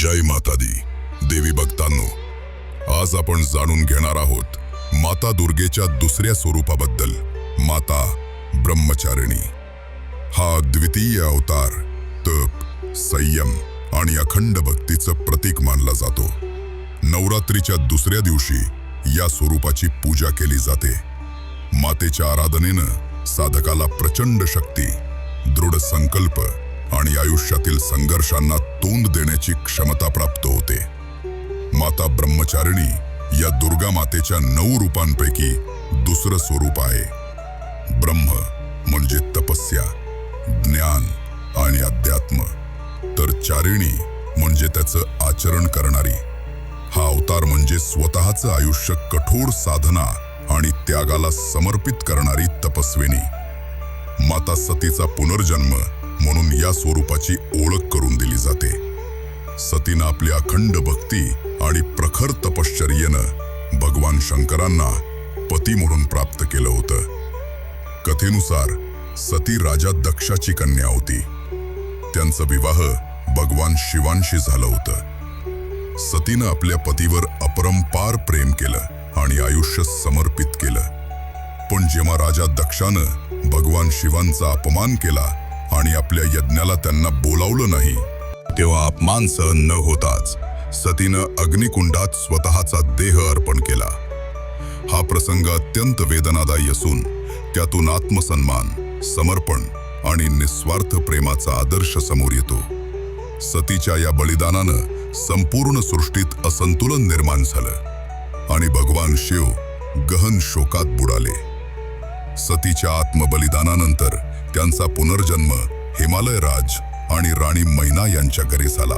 जय माता दी देवी भक्तांनो आज आपण जाणून घेणार आहोत माता दुर्गेच्या दुसऱ्या स्वरूपाबद्दल माता ब्रह्मचारिणी. हा द्वितीय अवतार तप संयम आणि अखंड भक्तीचं प्रतीक मानला जातो. नवरात्रीच्या दुसऱ्या दिवशी या स्वरूपाची पूजा केली जाते. मातेच्या आराधनेनं साधकाला प्रचंड शक्ती दृढ संकल्प आणि आयुष्यातील संघर्षांना तोंड देण्याची क्षमता प्राप्त होते. माता ब्रह्मचारिणी या दुर्गा मातेच्या नऊ रूपांपैकी दुसरं स्वरूप आहे. ब्रह्म म्हणजे तपस्या ज्ञान आणि अध्यात्म. तर चारिणी म्हणजे त्याचं आचरण करणारी. हा अवतार म्हणजे स्वतःचं आयुष्य कठोर साधना आणि त्यागाला समर्पित करणारी तपस्विनी. माता सतीचा पुनर्जन्म म्हणून या स्वरूपाची ओळख करून दिली जाते. सतीनं आपली अखंड भक्ती आणि प्रखर तपश्चर्येनं भगवान शंकरांना पती म्हणून प्राप्त केलं होतं. कथेनुसार सती राजा दक्षाची कन्या होती. त्यांचा विवाह भगवान शिवांशी झालं होतं. सतीनं आपल्या पतीवर अपरंपार प्रेम केलं आणि आयुष्य समर्पित केलं. पण जेव्हा राजा दक्षानं भगवान शिवांचा अपमान केला आणि आपल्या यज्ञाला त्यांना बोलावलं नाही. तेव्हा अपमान सहन न होताच सतीनं अग्निकुंडात स्वतःचा देह अर्पण केला. हा प्रसंग अत्यंत वेदनादायी असून त्यातून आत्मसन्मान समर्पण आणि निस्वार्थ प्रेमाचा आदर्श समोर येतो. सतीच्या या बलिदानानं संपूर्ण सृष्टीत असंतुलन निर्माण झालं आणि भगवान शिव गहन शोकात बुडाले. सतीच्या आत्मबलिदानानंतर त्यांचा पुनर्जन्म हिमालय राज आणि राणी मैना यांच्या घरी झाला.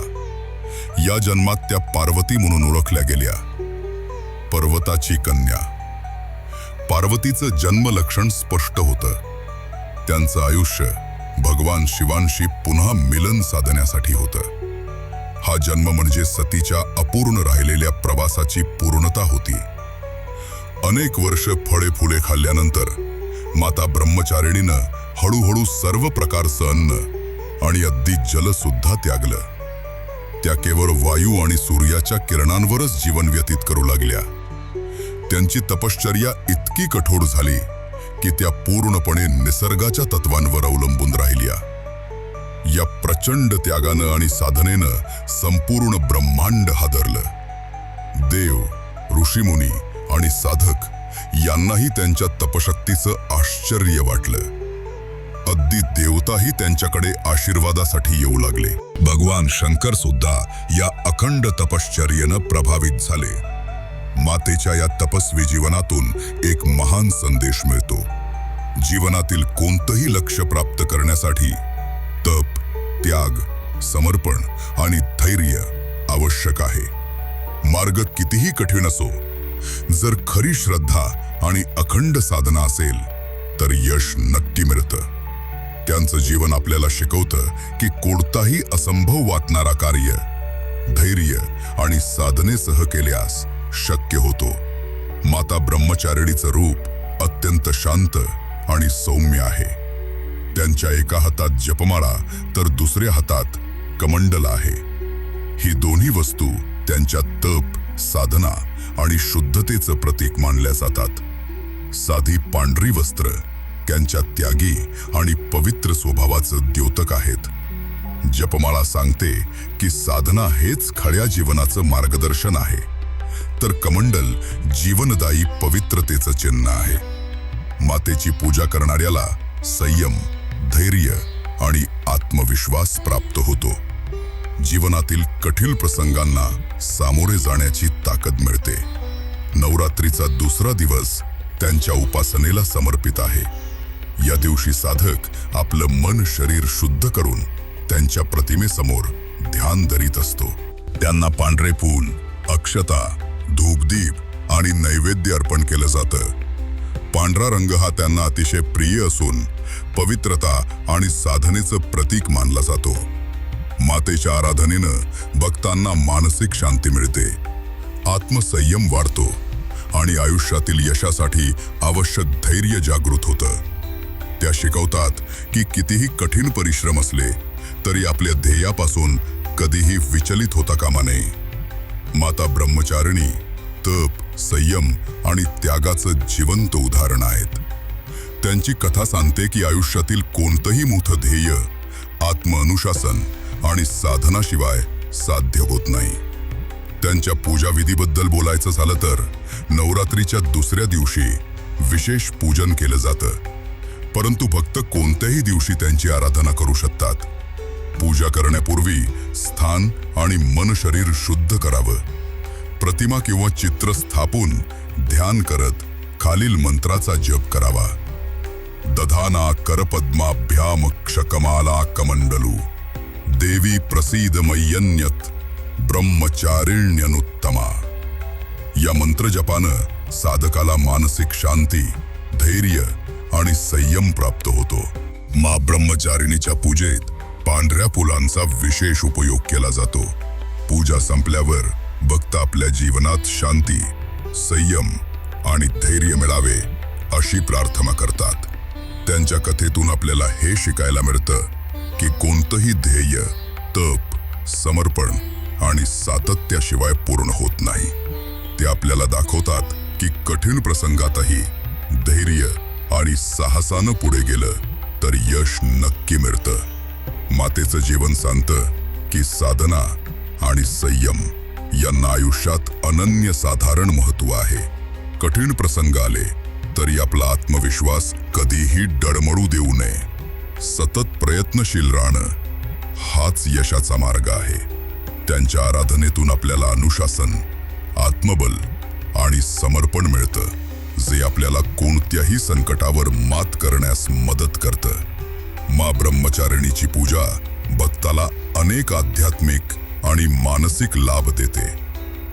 या जन्मात त्या पार्वती म्हणून ओळखल्या गेल्या. पर्वताची कन्या. पार्वतीचं जन्मलक्षण स्पष्ट होतं. त्यांचं आयुष्य भगवान शिवांशी पुन्हा मिलन साधण्यासाठी होतं. हा जन्म म्हणजे सतीच्या अपूर्ण राहिलेल्या प्रवासाची पूर्णता होती. अनेक वर्ष फळे फुले खाल्ल्यानंतर माता ब्रह्मचारिणीनं हळूहळू सर्व प्रकारचं अन्न आणि अगदी जल सुद्धा त्यागलं. त्या केवळ वायू आणि सूर्याच्या किरणांवरच जीवन व्यतीत करू लागल्या. त्यांची तपश्चर्या इतकी कठोर झाली की त्या पूर्णपणे निसर्गाच्या तत्वांवर अवलंबून राहिल्या. या प्रचंड त्यागानं आणि साधनेनं संपूर्ण ब्रह्मांड हादरलं. देव ऋषीमुनी आणि साधक यांनाही त्यांच्या तपशक्तीचं आश्चर्य वाटलं. अगदी देवताही त्यांच्याकडे आशीर्वादासाठी येऊ लागले. भगवान शंकर सुद्धा या अखंड तपश्चर्येनं प्रभावित झाले. मातेच्या या तपस्वी जीवनातून एक महान संदेश मिळतो. जीवनातील कोणतंही लक्ष प्राप्त करण्यासाठी तप त्याग समर्पण आणि धैर्य आवश्यक आहे. मार्ग कितीही कठीण असो जर खरी श्रद्धा आणि अखंड साधना असेल तर यश नक्की मिळतं. त्यांचं जीवन आपल्याला शिकवतं की कोणताही असंभव वाटणारा कार्य धैर्य आणि साधनेसह केल्यास शक्य होतो. माता ब्रह्मचारिणीचं रूप अत्यंत शांत आणि सौम्य आहे. त्यांच्या एका हातात जपमाळा तर दुसऱ्या हातात कमंडल आहे. ही दोन्ही वस्तू त्यांच्या तप साधना आणि शुद्धतेचं प्रतीक मानल्या जातात. साधी पांढरी वस्त्र त्यांच्या त्यागी आणि पवित्र स्वभावाचं द्योतक आहेत. जपमाळा सांगते की साधना हेच खळ्या जीवनाचं मार्गदर्शन आहे. तर कमंडल जीवनदायी पवित्रतेचं चिन्ह आहे. मातेची पूजा करणाऱ्याला संयम धैर्य आणि आत्मविश्वास प्राप्त होतो. जीवनातील कठीण प्रसंगांना सामोरे जाण्याची ताकद मिळते. नवरात्रीचा दुसरा दिवस त्यांच्या उपासनेला समर्पित आहे. या दिवशी साधक आपलं मन शरीर शुद्ध करून त्यांच्या प्रतिमेसमोर ध्यान धरीत असतो. त्यांना पांढरे फूल अक्षता धूपदीप आणि नैवेद्य अर्पण केलं जातं. पांढरा रंग हा त्यांना अतिशय प्रिय असून पवित्रता आणि साधनेचं प्रतीक मानला जातो. मातेच्या आराधनेनं भक्तांना मानसिक शांती मिळते. आत्मसंयम वाढतो आणि आयुष्यातील यशासाठी आवश्यक धैर्य जागृत होतं. त्या शिकवतात की कितीही कठीण परिश्रम असले तरी आपल्या ध्येयापासून कधीही विचलित होता कामा नये. माता ब्रह्मचारिणी तप संयम आणि त्यागाचं जिवंत उदाहरण आहेत. त्यांची कथा सांगते की आयुष्यातील कोणतंही मोठं ध्येय आत्मअनुशासन आणि साधनाशिवाय साध्य होत नाही. त्यांच्या पूजाविधीबद्दल बोलायचं झालं तर नवरात्रीच्या दुसऱ्या दिवशी विशेष पूजन केलं जातं. परंतु भक्त कोणत्याही दिवशी त्यांची आराधना करू शकतात. पूजा करण्यापूर्वी स्थान आणि मन शरीर शुद्ध करावं. प्रतिमा किंवा चित्र स्थापून ध्यान करत खालील मंत्राचा जप करावा. दधाना करपद्माभ्याम क्षकमाला कमंडलू. देवी प्रसीद मय्यन्यत ब्रह्मचारिण्यनुत्तमा या मंत्रजपानं साधकाला मानसिक शांती धैर्य आणि संयम प्राप्त होतो मा ब्रह्मचारिणीच्या पूजेत पांढऱ्या फुलांचा विशेष उपयोग केला जातो पूजा संपल्यावर भक्त आपल्या जीवनात शांती संयम आणि धैर्य मिळावे अशी प्रार्थना करतात त्यांच्या कथेतून आपल्याला हे शिकायला मिळतं की कोणतंही ध्येय तप समर्पण आणि सातत्याशिवाय पूर्ण होत नाही. ते आपल्याला दाखवतात की कठीण प्रसंगातही धैर्य आणि साहसानं पुढे गेलं तर यश नक्की मिळतं. मातेचं जीवन सांगतं की साधना आणि संयम यांना आयुष्यात अनन्य साधारण महत्त्व आहे. कठीण प्रसंग आले तरी आपला आत्मविश्वास कधीही डळमळू देऊ नये. सतत प्रयत्नशील राहणं हाच यशाचा मार्ग आहे. त्यांच्या आराधनेतून आपल्याला अनुशासन आत्मबल आणि समर्पण मिळतं जे आपल्याला कोणत्याही संकटावर मात करण्यास मदत करतं. मा ब्रह्मचारिणीची पूजा भक्ताला अनेक आध्यात्मिक आणि मानसिक लाभ देते.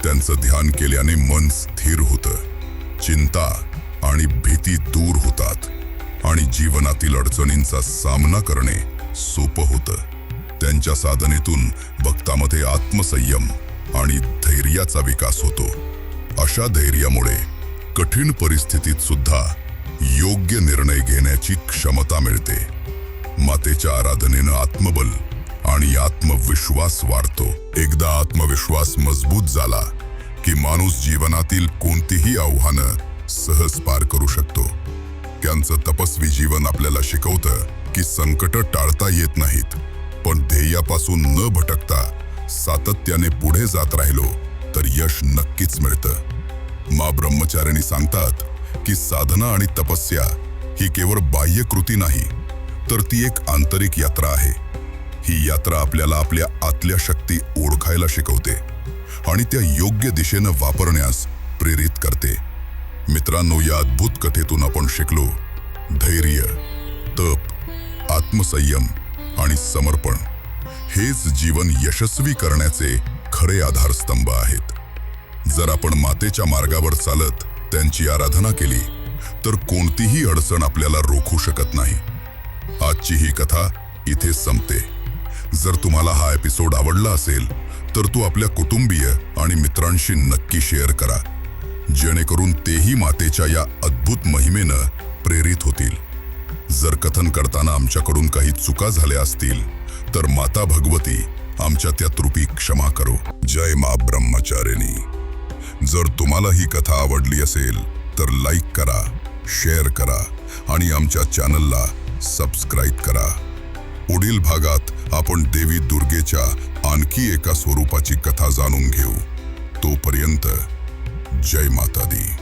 त्यांचं ध्यान केल्याने मन स्थिर होतं चिंता आणि भीती दूर होतात. आणि जीवनातील अडचणींचा सामना करणे सोपं होतं. त्यांच्या साधनेतून भक्तामध्ये आत्मसंयम आणि धैर्याचा विकास होतो. अशा धैर्यामुळे कठीण परिस्थितीत सुद्धा योग्य निर्णय घेण्याची क्षमता मिळते. मातेच्या आराधनेनं आत्मबल आणि आत्मविश्वास वाढतो. एकदा आत्मविश्वास मजबूत झाला की माणूस जीवनातील कोणतीही आव्हानं सहज पार करू शकतो. त्यांचं तपस्वी जीवन आपल्याला शिकवतं की संकट टाळता येत नाहीत. पण ध्येयापासून न भटकता सातत्याने पुढे जात राहिलो तर यश नक्कीच मिळतं. मा ब्रह्मचारिणी सांगतात की साधना आणि तपस्या ही केवळ बाह्य कृती नाही तर ती एक आंतरिक यात्रा आहे. ही यात्रा आपल्याला आपल्या आतल्या शक्ती ओळखायला शिकवते आणि त्या योग्य दिशेनं वापरण्यास प्रेरित करते. मित्रांनो या अद्भुत कथेतून आपण शिकलो. धैर्य तप आत्मसंयम आणि समर्पण हेच जीवन यशस्वी करण्याचे खरे आधारस्तंभ आहेत. जर आपण मातेच्या मार्गावर चालत त्यांची आराधना केली तर कोणतीही अडचण आपल्याला रोखू शकत नाही. आजची ही कथा इथे संपते. जर तुम्हाला हा एपिसोड आवडला असेल तर तू आपल्या कुटुंबीय आणि मित्रांशी नक्की शेअर करा. जेणेकरून तेही मातेच्या या अद्भुत महिमेनं प्रेरित होतील. जर कथन करताना आमच्याकडून काही चुका झाल्या असतील तर माता भगवती आमच्या त्या त्रुपी क्षमा करो. जय मा ब्रह्मचारिणी. जर तुम्हाला ही कथा आवडली असेल तर लाईक करा शेअर करा आणि आमच्या चॅनलला सबस्क्राईब करा. पुढील भागात आपण देवी दुर्गेच्या आणखी एका स्वरूपाची कथा जाणून घेऊ. तोपर्यंत जय माता दी